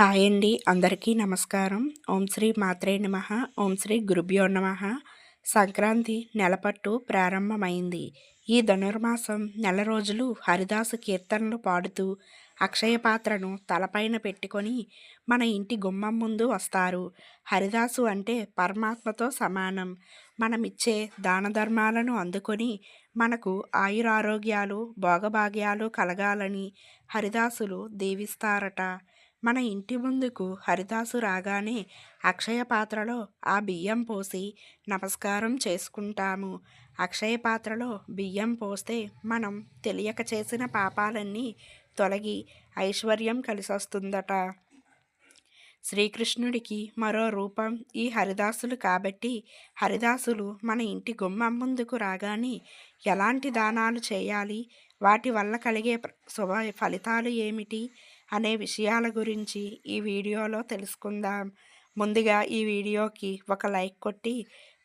Hi అండి. అందరికీ నమస్కారం. ఓం శ్రీ మాత్రే నమ. ఓం శ్రీ గురుభ్యో నమ. సంక్రాంతి నెలపట్టు ప్రారంభమైంది. ఈ ధనుర్మాసం నెల రోజులు హరిదాసు కీర్తనలు పాడుతూ అక్షయ పాత్రను తలపైన పెట్టుకొని మన ఇంటి గుమ్మం ముందు వస్తారు. హరిదాసు అంటే పరమాత్మతో సమానం. మనమిచ్చే దాన ధర్మాలను అందుకొని మనకు ఆయురారోగ్యాలు భోగభాగ్యాలు కలగాలని హరిదాసులు దీవిస్తారట. మన ఇంటి ముందుకు హరిదాసు రాగానే అక్షయ పాత్రలో ఆ బియ్యం పోసి నమస్కారం చేసుకుంటాము. అక్షయ పాత్రలో బియ్యం పోస్తే మనం తెలియక చేసిన పాపాలన్నీ తొలగి ఐశ్వర్యం కలిసొస్తుందట. శ్రీకృష్ణుడికి మరో రూపం ఈ హరిదాసులు కాబట్టి హరిదాసులు మన ఇంటి గుమ్మం ముందుకు రాగానే ఎలాంటి దానాలు చేయాలి? వాటి వల్ల కలిగే శుభ ఫలితాలు ఏమిటి? అనే విషయాల గురించి ఈ వీడియోలో తెలుసుకుందాం. ముందుగా ఈ వీడియోకి ఒక లైక్ కొట్టి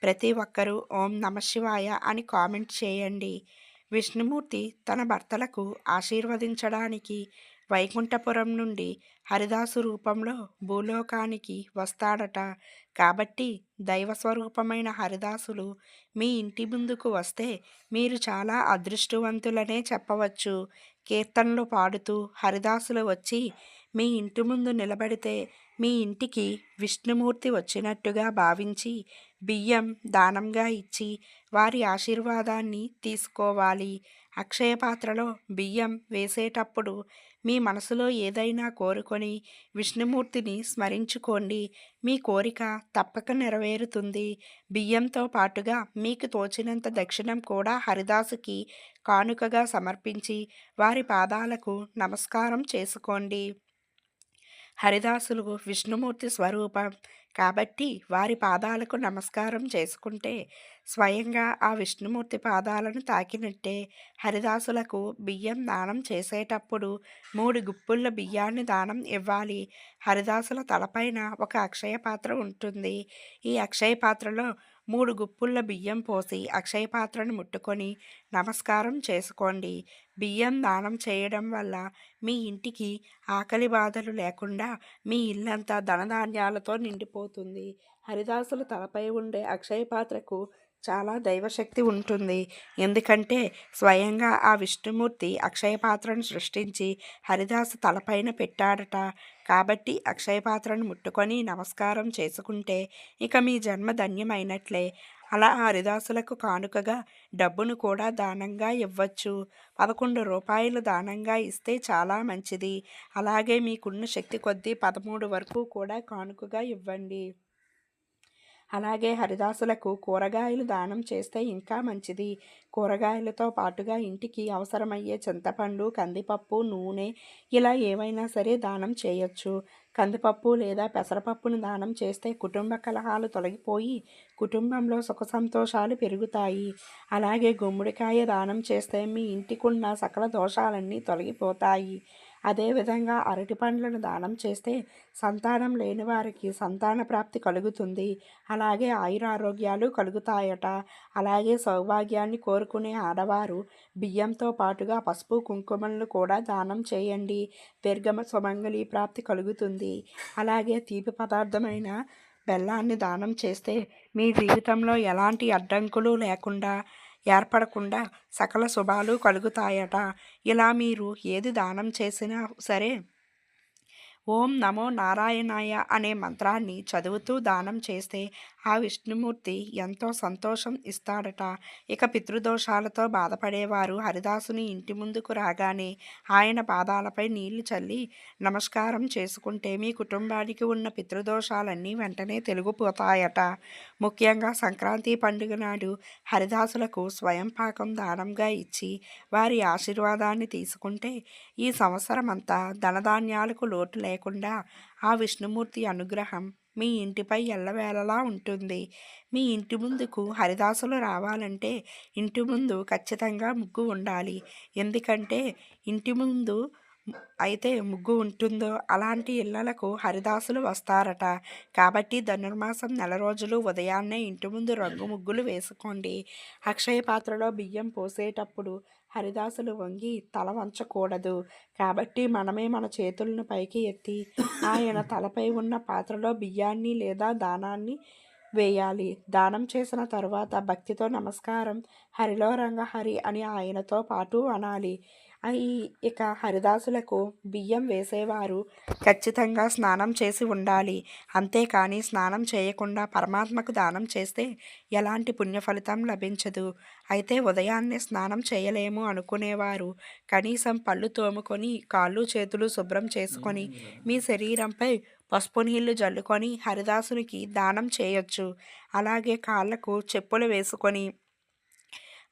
ప్రతి ఒక్కరూ ఓం నమ శివాయ అని కామెంట్ చేయండి. విష్ణుమూర్తి తన భర్తలకు ఆశీర్వదించడానికి వైకుంఠపురం నుండి హరిదాసు రూపంలో భూలోకానికి వస్తాడట. కాబట్టి దైవస్వరూపమైన హరిదాసులు మీ ఇంటి ముందుకు వస్తే మీరు చాలా అదృష్టవంతులనే చెప్పవచ్చు. కీర్తనలు పాడుతూ హరిదాసులు వచ్చి మీ ఇంటి ముందు నిలబడితే మీ ఇంటికి విష్ణుమూర్తి వచ్చినట్టుగా భావించి బియ్యం దానంగా ఇచ్చి వారి ఆశీర్వాదాన్ని తీసుకోవాలి. అక్షయ పాత్రలో బియ్యం వేసేటప్పుడు మీ మనసులో ఏదైనా కోరుకొని విష్ణుమూర్తిని స్మరించుకోండి. మీ కోరిక తప్పక నెరవేరుతుంది. బియ్యంతో పాటుగా మీకు తోచినంత దక్షిణం కూడా హరిదాసుకి కానుకగా సమర్పించి వారి పాదాలకు నమస్కారం చేసుకోండి. హరిదాసులు విష్ణుమూర్తి స్వరూపం కాబట్టి వారి పాదాలకు నమస్కారం చేసుకుంటే స్వయంగా ఆ విష్ణుమూర్తి పాదాలను తాకినట్టే హరిదాసులకు బియ్యం దానం చేసేటప్పుడు మూడు గుప్పుళ్ళ బియ్యాన్ని దానం ఇవ్వాలి. హరిదాసుల తలపైన ఒక అక్షయ పాత్ర ఉంటుంది. ఈ అక్షయ పాత్రలో మూడు గుప్పుళ్ళ బియ్యం పోసి అక్షయ పాత్రను ముట్టుకొని నమస్కారం చేసుకోండి. బియ్యం దానం చేయడం వల్ల మీ ఇంటికి ఆకలి బాధలు లేకుండా మీ ఇల్లంతా ధనధాన్యాలతో నిండిపోతుంది. హరిదాసుల తలపై ఉండే అక్షయ పాత్రకు చాలా దైవశక్తి ఉంటుంది. ఎందుకంటే స్వయంగా ఆ విష్ణుమూర్తి అక్షయపాత్రను సృష్టించి హరిదాసు తలపైన పెట్టాడట. కాబట్టి అక్షయపాత్రను ముట్టుకొని నమస్కారం చేసుకుంటే ఇక మీ జన్మ ధన్యమైనట్లే. అలా హరిదాసులకు కానుకగా డబ్బును కూడా దానంగా ఇవ్వచ్చు. పదకొండు రూపాయలు దానంగా ఇస్తే చాలా మంచిది. అలాగే మీకున్న శక్తి కొద్దీ పదమూడు వరకు కూడా కానుకగా ఇవ్వండి. అలాగే హరిదాసులకు కూరగాయలు దానం చేస్తే ఇంకా మంచిది. కూరగాయలతో పాటుగా ఇంటికి అవసరమయ్యే చింతపండు కందిపప్పు నూనె ఇలా ఏవైనా సరే దానం చేయొచ్చు. కందిపప్పు లేదా పెసరపప్పును దానం చేస్తే కుటుంబ కలహాలు తొలగిపోయి కుటుంబంలో సుఖ సంతోషాలు పెరుగుతాయి. అలాగే గుమ్మడికాయ దానం చేస్తే మీ ఇంటికున్న సకల దోషాలన్నీ తొలగిపోతాయి. అదేవిధంగా అరటి పండ్లను దానం చేస్తే సంతానం లేని వారికి సంతాన ప్రాప్తి కలుగుతుంది. అలాగే ఆయురారోగ్యాలు కలుగుతాయట. అలాగే సౌభాగ్యాన్ని కోరుకునే ఆడవారు బియ్యంతో పాటుగా పసుపు కుంకుమలను కూడా దానం చేయండి. దీర్ఘమ సుమంగళి ప్రాప్తి కలుగుతుంది. అలాగే తీపి పదార్థమైన బెల్లాన్ని దానం చేస్తే మీ జీవితంలో ఎలాంటి అడ్డంకులు లేకుండా ఏర్పడకుండా సకల శుభాలు కలుగుతాయట. ఇలా మీరు ఏది దానం చేసినా సరే ఓం నమో నారాయణాయ అనే మంత్రాన్ని చదువుతూ దానం చేస్తే ఆ విష్ణుమూర్తి ఎంతో సంతోషం ఇస్తాడట. ఇక పితృదోషాలతో బాధపడేవారు హరిదాసుని ఇంటి ముందుకు రాగానే ఆయన పాదాలపై నీళ్ళు చల్లి నమస్కారం చేసుకుంటే మీ కుటుంబానికి ఉన్న పితృదోషాలన్నీ వెంటనే తెలుగుపోతాయట. ముఖ్యంగా సంక్రాంతి పండుగ నాడు హరిదాసులకు స్వయం పాకం దానంగా ఇచ్చి వారి ఆశీర్వాదాన్ని తీసుకుంటే ఈ సంవత్సరమంతా ధనధాన్యాలకు లోటు లేకుండా ఆ విష్ణుమూర్తి అనుగ్రహం మీ ఇంటిపై ఎల్లవేళలా ఉంటుంది. మీ ఇంటి ముందుకు హరిదాసులు రావాలంటే ఇంటి ముందు ఖచ్చితంగా ముగ్గు ఉండాలి. ఎందుకంటే ఇంటి ముందు అయితే ముగ్గు ఉంటుందో అలాంటి ఇళ్ళకు హరిదాసులు వస్తారట. కాబట్టి ధనుర్మాసం నెల రోజులు ఉదయాన్నే ఇంటి ముందు రంగు ముగ్గులు వేసుకోండి. అక్షయ పాత్రలో బియ్యం పోసేటప్పుడు హరిదాసులు వంగి తల వంచకూడదు. కాబట్టి మనమే మన చేతులను పైకి ఎత్తి ఆయన తలపై ఉన్న పాత్రలో బియ్యాన్ని లేదా దానాన్ని వేయాలి. దానం చేసిన తరువాత భక్తితో నమస్కారం. హరిలో రంగ హరి అని ఆయనతో పాటు అనాలి. ఈ ఇక హరిదాసులకు బియ్యం వేసేవారు ఖచ్చితంగా స్నానం చేసి ఉండాలి. అంతేకాని స్నానం చేయకుండా పరమాత్మకు దానం చేస్తే ఎలాంటి పుణ్య ఫలితం లభించదు. అయితే ఉదయాన్నే స్నానం చేయలేము అనుకునేవారు. కనీసం పళ్ళు తోముకొని కాళ్ళు చేతులు శుభ్రం చేసుకొని మీ శరీరంపై పసుపు నీళ్ళు జల్లుకొని హరిదాసునికి దానం చేయొచ్చు. అలాగే కాళ్ళకు చెప్పులు వేసుకొని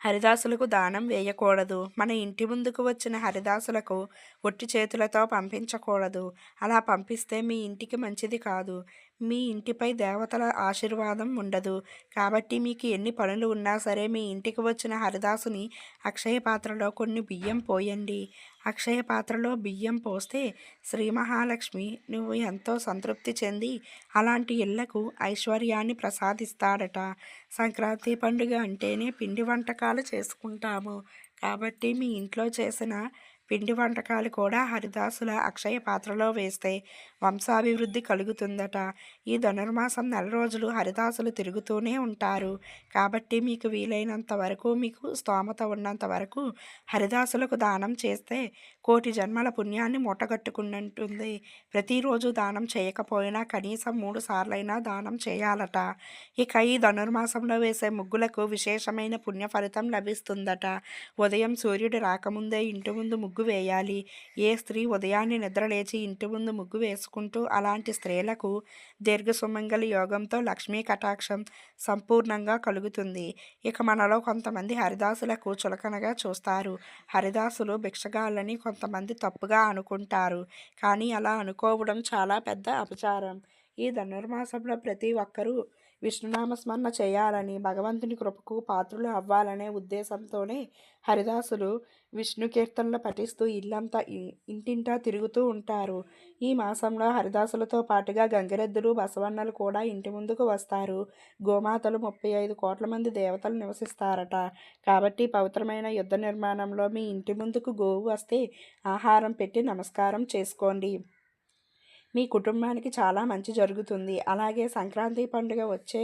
హరిదాసులకు దానం వేయకూడదు. మన ఇంటి ముందుకు వచ్చిన హరిదాసులకు ఒట్టి చేతులతో పంపించకూడదు. అలా పంపిస్తే మీ ఇంటికి మంచిది కాదు. మీ ఇంటిపై దేవతల ఆశీర్వాదం ఉండదు. కాబట్టి మీకు ఎన్ని పనులు ఉన్నా సరే మీ ఇంటికి వచ్చిన హరిదాసుని అక్షయ పాత్రలో కొన్ని బియ్యం పోయండి. అక్షయ పాత్రలో బియ్యం పోస్తే శ్రీ మహాలక్ష్మి నువ్వు ఎంతో సంతృప్తి చెంది అలాంటి ఇళ్ళకు ఐశ్వర్యాన్ని ప్రసాదిస్తాడట. సంక్రాంతి పండుగ అంటేనే పిండి వంటకాలు చేసుకుంటాము. కాబట్టి మీ ఇంట్లో చేసిన పిండి వంటకాలు కూడా హరిదాసుల అక్షయ పాత్రలో వేస్తే వంశాభివృద్ధి కలుగుతుందట. ఈ ధనుర్మాసం నెల రోజులు హరిదాసులు తిరుగుతూనే ఉంటారు. కాబట్టి మీకు వీలైనంత వరకు మీకు స్తోమత ఉన్నంత వరకు హరిదాసులకు దానం చేస్తే కోటి జన్మల పుణ్యాన్ని మూటగట్టుకున్నట్టుంది. ప్రతిరోజు దానం చేయకపోయినా కనీసం మూడు సార్లైనా దానం చేయాలట. ఇక ఈ ధనుర్మాసంలో వేసే ముగ్గులకు విశేషమైన పుణ్య ఫలితం లభిస్తుందట. ఉదయం సూర్యుడు రాకముందే ఇంటి ముందు ముగ్గు వేయాలి. ఏ స్త్రీ ఉదయాన్నే నిద్రలేచి ఇంటి ముందు ముగ్గు చేసుకుంటూ అలాంటి స్త్రీలకు దీర్ఘసుమంగళి యోగంతో లక్ష్మీ కటాక్షం సంపూర్ణంగా కలుగుతుంది. ఇక మనలో కొంతమంది హరిదాసులకు చులకనగా చూస్తారు. హరిదాసులు భిక్షగాళ్ళని కొంతమంది తప్పుగా అనుకుంటారు. కానీ అలా అనుకోవడం చాలా పెద్ద అపచారం. ఈ ధనుర్మాసంలో ప్రతి ఒక్కరూ విష్ణునామస్మరణ చేయాలని భగవంతుని కృపకు పాత్రులు అవ్వాలనే ఉద్దేశంతోనే హరిదాసులు విష్ణు కీర్తనలు పఠిస్తూ ఇల్లంతా ఇంటింటా తిరుగుతూ ఉంటారు. ఈ మాసంలో హరిదాసులతో పాటుగా గంగిరెద్దులు బసవన్నలు కూడా ఇంటి ముందుకు వస్తారు. గోమాతలు ముప్పై ఐదు కోట్ల మంది దేవతలు నివసిస్తారట. కాబట్టి పవిత్రమైన యుద్ధ నిర్మాణంలో మీ ఇంటి ముందుకు గోవు వస్తే ఆహారం పెట్టి నమస్కారం చేసుకోండి. మీ కుటుంబానికి చాలా మంచి జరుగుతుంది. అలాగే సంక్రాంతి పండుగ వచ్చే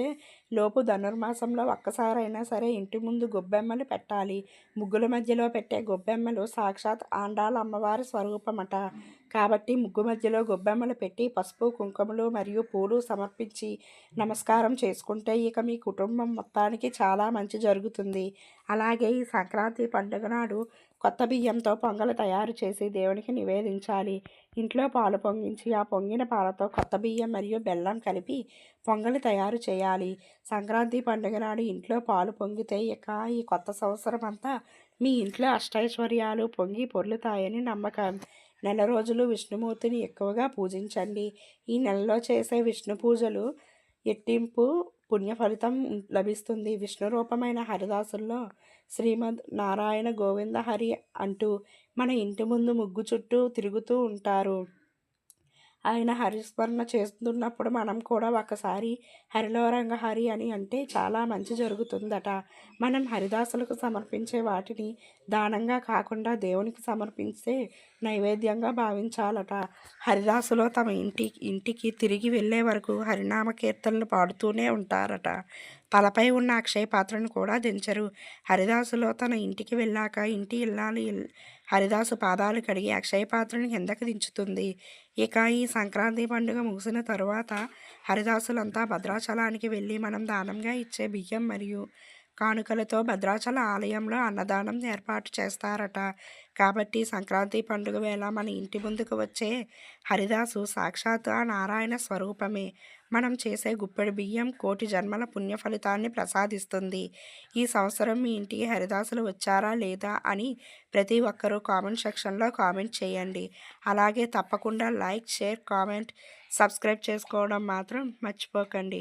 లోపు ధనుర్మాసంలో ఒక్కసారైనా సరే ఇంటి ముందు గొబ్బెమ్మలు పెట్టాలి. ముగ్గుల మధ్యలో పెట్టే గొబ్బెమ్మలు సాక్షాత్ ఆండాల అమ్మవారి స్వరూపమట. కాబట్టి ముగ్గు మధ్యలో గొబ్బెమ్మలు పెట్టి పసుపు కుంకుమలు మరియు పూలు సమర్పించి నమస్కారం చేసుకుంటే ఇక మీ కుటుంబం మొత్తానికి చాలా మంచి జరుగుతుంది. అలాగే ఈ సంక్రాంతి పండుగ నాడు కొత్త బియ్యంతో పొంగలు తయారు చేసి దేవునికి నివేదించాలి. ఇంట్లో పాలు పొంగించి ఆ పొంగిన పాలతో కొత్త బియ్యం మరియు బెల్లం కలిపి పొంగలి తయారు చేయాలి. సంక్రాంతి పండుగ నాడు ఇంట్లో పాలు పొంగితే ఇక ఈ కొత్త సంవత్సరం అంతా మీ ఇంట్లో అష్టైశ్వర్యాలు పొంగి పొర్లుతాయని నమ్మకం. నెల రోజులు విష్ణుమూర్తిని ఎక్కువగా పూజించండి. ఈ నెలలో చేసే విష్ణు పూజలు ఎట్టింపు పుణ్య ఫలితం లభిస్తుంది. విష్ణు రూపమైన హరిదాసుల్లో శ్రీమద్ నారాయణ గోవింద హరి అంటూ మన ఇంటి ముందు ముగ్గు చుట్టూ తిరుగుతూ ఉంటారు. ఆయన హరిస్మరణ చేస్తున్నప్పుడు మనం కూడా ఒకసారి హరిలో రంగ హరి అని అంటే చాలా మంచి జరుగుతుందట. మనం హరిదాసులకు సమర్పించే వాటిని దానంగా కాకుండా దేవునికి సమర్పించే నైవేద్యంగా భావించాలట. హరిదాసులో తమ ఇంటి ఇంటికి తిరిగి వెళ్ళే వరకు హరినామ కీర్తనలు పాడుతూనే ఉంటారట. తలపై ఉన్న అక్షయ పాత్రను కూడా దించరు. హరిదాసులో తన ఇంటికి వెళ్ళాక ఇంటి ఇల్లాలు హరిదాసు పాదాలు కడిగి అక్షయ పాత్రను కిందకు దించుతుంది. ఇక ఈ సంక్రాంతి పండుగ ముగిసిన తరువాత హరిదాసులంతా భద్రాచలానికి వెళ్ళి మనం దానంగా ఇచ్చే బియ్యం మరియు కానుకలతో భద్రాచల ఆలయంలో అన్నదానం ఏర్పాటు చేస్తారట. కాబట్టి సంక్రాంతి పండుగ వేళ మన ఇంటి ముందుకు వచ్చే హరిదాసు సాక్షాత్ ఆ నారాయణ స్వరూపమే. మనం చేసే గుప్పెడు బియ్యం కోటి జన్మల పుణ్య ఫలితాన్ని ప్రసాదిస్తుంది. ఈ సంవత్సరం మీ ఇంటికి హరిదాసులు వచ్చారా లేదా అని ప్రతి ఒక్కరూ కామెంట్ సెక్షన్లో కామెంట్ చేయండి. అలాగే తప్పకుండా లైక్ షేర్ కామెంట్ సబ్స్క్రైబ్ చేసుకోవడం మాత్రం మర్చిపోకండి.